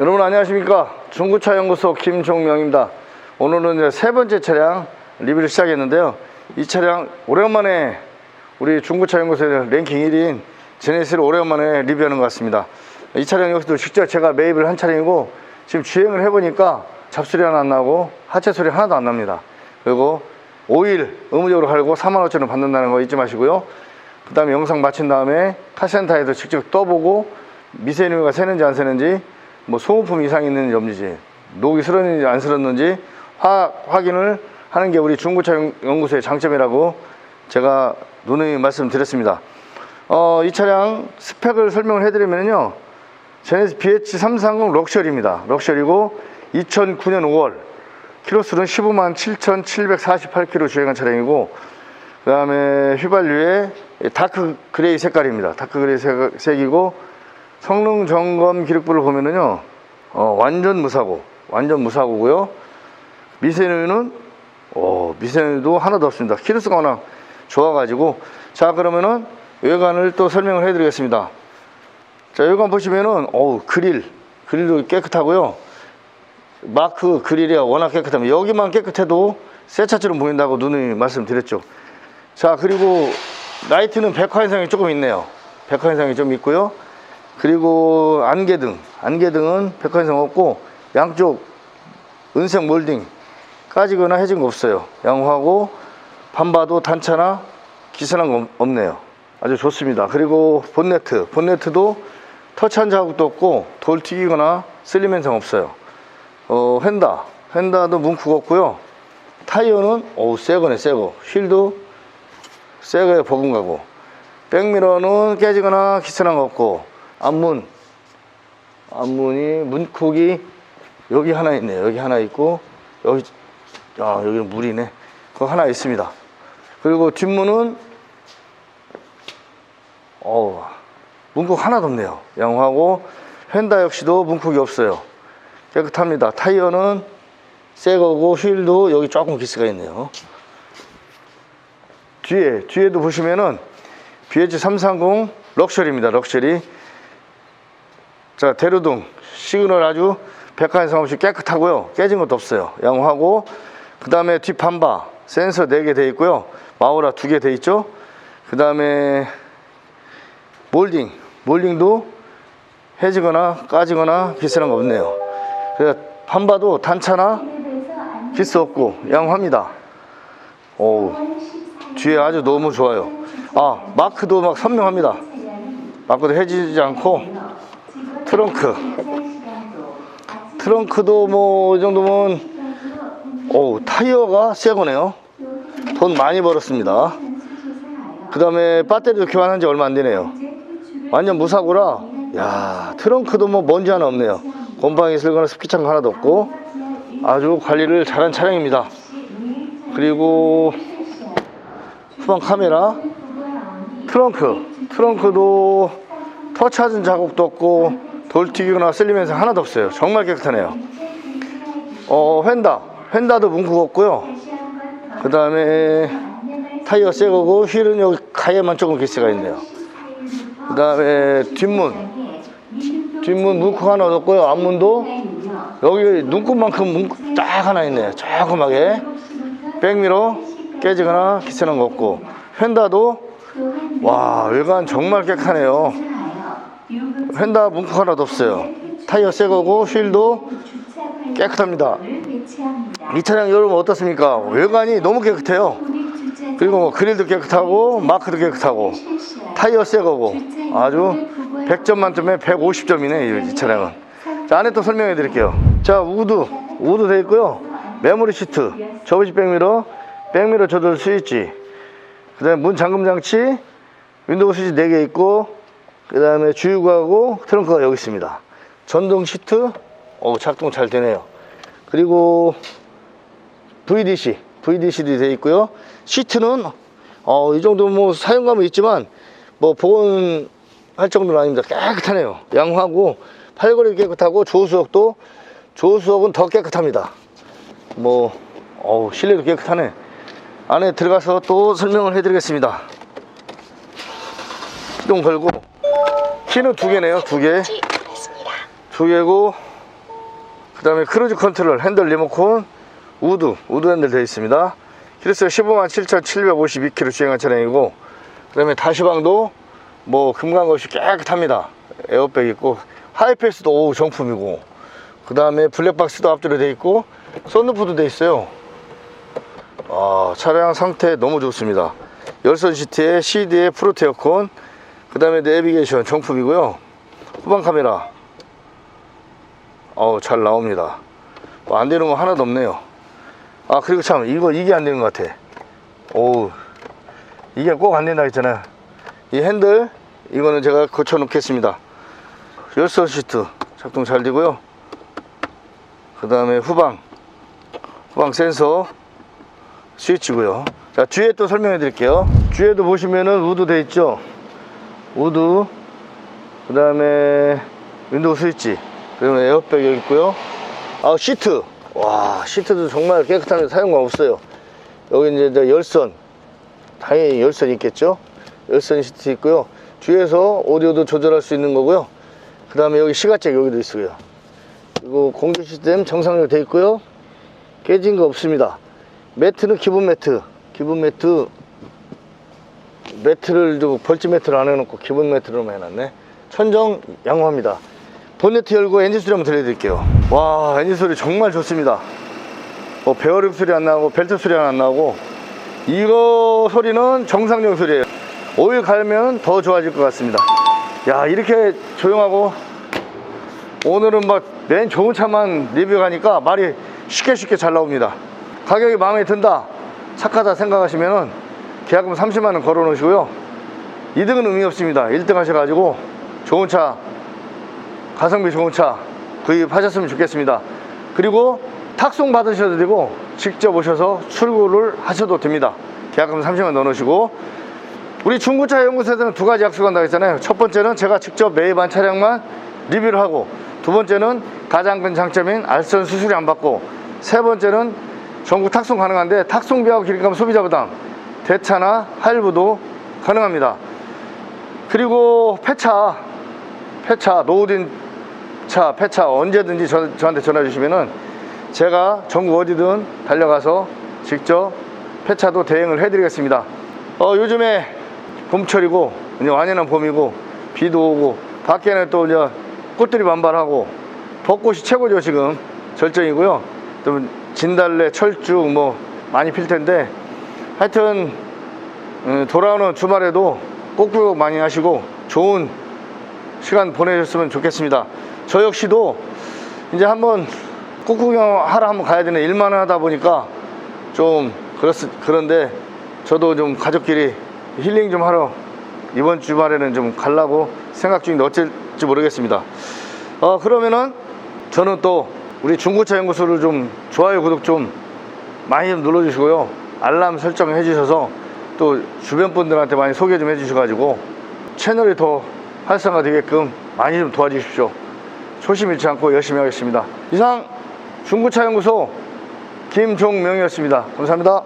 여러분 안녕하십니까? 중고차 연구소 김종명입니다. 오늘은 이제 세 번째 차량 리뷰를 시작했는데요. 이 차량 오랜만에 우리 중고차 연구소의 랭킹 1위인 제네시스를 오랜만에 리뷰하는 것 같습니다. 이 차량 역시도 직접 제가 매입을 한 차량이고 지금 주행을 해보니까 잡소리 하나 안 나고 하체 소리 하나도 안 납니다. 그리고 오일 의무적으로 갈고 4만 5천 원 받는다는 거 잊지 마시고요. 그 다음에 영상 마친 다음에 카센터에도 직접 떠보고 미세누이가 새는지 안 새는지 뭐 소모품 이상이 있는지 없는지. 녹이 슬었는지 안 슬었는지 화, 확인을 하는 게 우리 중고차 연- 연구소의 장점이라고 제가 누누이 말씀드렸습니다. 어, 이 차량 스펙을 설명을 해드리면요 제네시 BH330 럭셔리입니다. 럭셔리고 2009년 5월 키로수는 15만 7,748km 주행한 차량이고 그 다음에 휘발유에 다크 그레이 색깔입니다. 다크 그레이 색- 색이고 성능 점검 기록부를 보면은요, 어, 완전 무사고, 완전 무사고고요. 미세누유는 어, 미세누유도 하나도 없습니다. 키로수가 워낙 좋아가지고 자 그러면은 외관을 또 설명을 해드리겠습니다. 자 외관 보시면은 어우 그릴 그릴도 깨끗하고요. 마크 그릴이 워낙 깨끗하면 여기만 깨끗해도 새 차처럼 보인다고 누누이 말씀드렸죠. 자 그리고 라이트는 백화 현상이 조금 있네요. 백화 현상이 좀 있고요. 그리고 안개등, 안개등은 백화 현상 없고 양쪽 은색 몰딩 까지거나 해진 거 없어요. 양호하고 반바도 단차나 기스난 거 없- 없네요. 아주 좋습니다. 그리고 본네트, 본네트도 터치한 자국도 없고 돌 튀기거나 쓸림 현상 없어요. 어, 휀다, 휀다도 뭉크가 없고요. 타이어는 어우 새거네 새거. 휠도 새거에 버금가고 백미러는 깨지거나 기스난 거 없고 앞문 앞문이 문콕이 여기 하나 있네요. 여기 하나 있고 여기 아 여기는 물이네. 그거 하나 있습니다. 그리고 뒷문은 어우 문콕 하나도 없네요. 양호하고 휀다 역시도 문콕이 없어요. 깨끗합니다. 타이어는 새 거고 휠도 여기 조금 기스가 있네요. 뒤에 뒤에도 보시면은 BH330 럭셔리입니다. 럭셔리. 자 대로등 시그널 아주 백화현상 없이 깨끗하고요. 깨진 것도 없어요. 양호하고 그 다음에 뒷 반바 센서 4개 돼 있고요. 마우라 2개 돼 있죠. 그 다음에 몰딩 몰딩도 해지거나 까지거나 기스난 거 없네요. 그래서 반바도 단차나 기스 없고 양호합니다. 어우 뒤에 아주 너무 좋아요. 아 마크도 막 선명합니다. 마크도 해지지 않고 트렁크 트렁크도 뭐 이 정도면 오 타이어가 새 거네요. 돈 많이 벌었습니다. 그 다음에 배터리도 교환한 지 얼마 안 되네요. 완전 무사고라. 야 트렁크도 뭐 먼지 하나 없네요. 곰팡이 슬거나 습기창 하나도 없고 아주 관리를 잘한 차량입니다. 그리고 후방 카메라, 트렁크, 트렁크도 터치하는 자국도 없고 돌 튀기거나 쓸리면서 하나도 없어요. 정말 깨끗하네요. 어, 휀다, 휀다도 문구가 없고요. 그 다음에 타이어 새 거고 휠은 여기 가에만 조금 기스가 있네요. 그 다음에 뒷문, 뒷문 문구 하나 없고요. 앞문도 여기 눈곱만큼 문구 딱 하나 있네요. 조그맣게 백미러 깨지거나 거 없고 휀다도 와 외관 정말 깨끗하네요. 휀다 문구 하나도 없어요. 타이어 새 거고 휠도 깨끗합니다. 이 차량 여러분 어떻습니까? 외관이 너무 깨끗해요. 그리고 뭐 그릴도 깨끗하고 마크도 깨끗하고 타이어 새 거고 아주 100점 만점에 150점이네 이 차량은. 자 안에 또 설명해 드릴게요. 자 우드 우드 돼 있고요. 메모리 시트, 접이식 백미러, 백미러 조절 스위치, 그 다음에 문 잠금 장치, 윈도우 스위치 4개 있고 그 다음에 주유구하고 트렁크가 여기 있습니다. 전동 시트, 어 작동 잘 되네요. 그리고 VDC, VDC도 돼 있고요. 시트는 어, 이 정도 뭐 사용감은 있지만 뭐 복원할 정도는 아닙니다. 깨끗하네요. 양호하고 팔걸이 깨끗하고 조수석도 조수석은 더 깨끗합니다. 뭐 어우 실내도 깨끗하네. 안에 들어가서 또 설명을 해드리겠습니다. 시동 걸고 키는 두 개네요. 두 개. 두 개고 그 다음에 크루즈 컨트롤 핸들 리모컨 우드 우드 핸들 되어 있습니다 키로수가 15만 7,752km 주행한 차량이고 그 다음에 다시방도 뭐 금강 없이 깨끗합니다 에어백 있고 하이패스도 오 정품이고 그 다음에 블랙박스도 앞뒤로 되어 있고 썬루프도 되어 있어요 아, 차량 상태 너무 좋습니다 열선 시트에 CD에 프로테 에어컨 그 다음에 내비게이션 정품이고요. 후방 카메라. 어우 잘 나옵니다. 뭐 안 되는 거 하나도 없네요. 아 그리고 참 이거 이게 안 되는 것 같아. 오우 이게 꼭 안 된다 했잖아요. 이 핸들 이거는 제가 고쳐 놓겠습니다. 열선 시트 작동 잘 되고요. 그 다음에 후방 후방 센서 스위치고요. 자 뒤에 또 설명해 드릴게요. 뒤에도 보시면은 우드 돼 있죠 우드 그 다음에 윈도우 스위치 그리고 에어백 여기 있고요. 아 시트. 와 시트도 정말 깨끗한데 사용감 없어요. 여기 이제 저 열선. 당연히 열선 있겠죠? 열선 시트 있고요. 뒤에서 오디오도 조절할 수 있는 거고요. 그 다음에 여기 시가잭 여기도 있어요. 그리고 공조 시스템 정상적으로 돼 있고요. 깨진 거 없습니다. 매트는 기본 매트. 기본 매트 매트를 좀 벌집 매트를 안 해놓고 기본 매트로만 해놨네. 천정 양호합니다. 본네트 열고 엔진 소리 한번 들려드릴게요. 와 엔진 소리 정말 좋습니다. 뭐 베어링 소리 안 나고 벨트 소리 안 나고 이거 소리는 정상적 소리예요. 오일 갈면 더 좋아질 것 같습니다. 야 이렇게 조용하고 오늘은 막 맨 좋은 차만 리뷰하니까 말이 쉽게 쉽게 잘 나옵니다. 가격이 마음에 든다. 착하다 생각하시면은 계약금 30만원 걸어 놓으시고요. 2등은 의미 없습니다. 1등 하셔가지고 좋은 차 가성비 좋은 차 구입하셨으면 좋겠습니다. 그리고 탁송 받으셔도 되고 직접 오셔서 출고를 하셔도 됩니다. 계약금 30만 넣어 놓으시고. 우리 중고차 연구소에서는 두 가지 약속한다고 했잖아요. 첫 번째는 제가 직접 매입한 차량만 리뷰를 하고 두 번째는 가장 큰 장점인 알선 수수료 안 받고 세 번째는 전국 탁송 가능한데 탁송비하고 기름값 소비자 부담 대차나 할부도 가능합니다. 그리고 폐차 폐차 노후된 차 폐차 언제든지 저, 저한테 전화 주시면은 제가 전국 어디든 달려가서 직접 폐차도 대행을 해드리겠습니다. 어, 요즘에 봄철이고 이제 완연한 봄이고 비도 오고 밖에는 또 이제 꽃들이 만발하고 벚꽃이 최고죠 지금. 절정이고요. 또 진달래 철쭉 뭐 많이 필 텐데 하여튼 음, 돌아오는 주말에도 꽃구경 많이 하시고 좋은 시간 보내셨으면 좋겠습니다 저 역시도 이제 한번 꽃구경 하러 한번 가야 되는 일만 하다 보니까 좀 그렇, 그런데 저도 좀 가족끼리 힐링 좀 하러 이번 주말에는 좀 가려고 생각 중인데 어쩔지 모르겠습니다. 어, 그러면은 저는 또 우리 중고차 연구소를 좀 좋아요, 구독 좀 많이 좀 눌러주시고요. 알람 설정 해 주셔서 또 주변 분들한테 많이 소개 좀 해 주셔가지고 채널이 더 활성화 되게끔 많이 좀 도와주십시오. 초심 잃지 않고 열심히 하겠습니다. 이상 중고차 연구소 김종명이었습니다. 감사합니다.